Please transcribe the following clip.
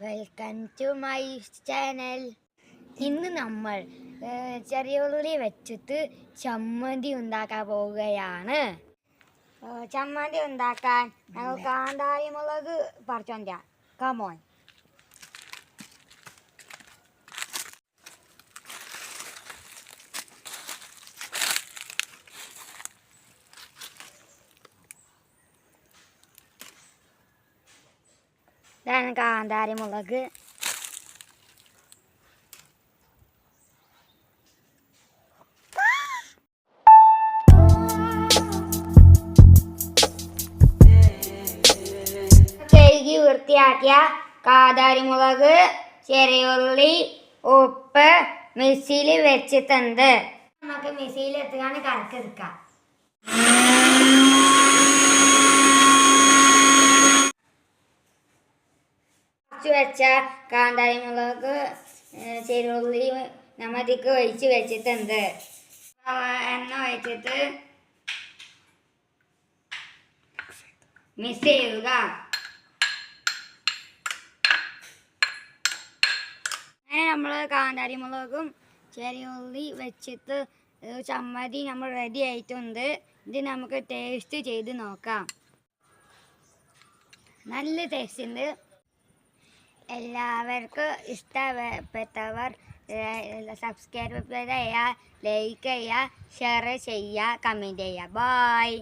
Welcome to my channel ഇന്ന് നമ്മൾ ചെറിയ ഉള്ളി വെച്ചിട്ട് ചമ്മന്തി ഉണ്ടാക്കാൻ പോവുകയാണ്. ചമ്മന്തി ഉണ്ടാക്കാൻ ഞങ്ങൾ കാന്താരി മുളക് പറിച്ചോണ്ടാ കമോൺ ഇതാണ് കാന്താരി മുളക് കഴുകി വൃത്തിയാക്കിയ കാന്താരി മുളക് ചെറിയുള്ളി ഉപ്പ് മിക്സിയിൽ വെച്ചിട്ടുണ്ട് നമുക്ക് മിക്സിയിൽ എത്തുകയാണ് കറക്കെടുക്കാം വെച്ച കാന്താരി മുളക് ഏഹ്, ചെറുള്ളി നമ്മതിക്ക് ഒഴിച്ച് വെച്ചിട്ടുണ്ട്. എണ്ണ ഒഴിച്ചിട്ട് മിക്സ് ചെയ്യുക. അങ്ങനെ നമ്മൾ കാന്താരി മുളകും ചെറിയ ഉള്ളി വെച്ചിട്ട് ചമ്മതി നമ്മൾ റെഡി ആയിട്ടുണ്ട്. ഇത് നമുക്ക് ടേസ്റ്റ് ചെയ്ത് നോക്കാം. നല്ല ടേസ്റ്റ് ഉണ്ട്. എല്ലാവർക്കും ഇഷ്ടപ്പെട്ടവർ സബ്സ്ക്രൈബ് ചെയ്യുക ലൈക്ക് ചെയ്യുക ഷെയർ ചെയ്യുക കമന്റ് ചെയ്യുക ബായ്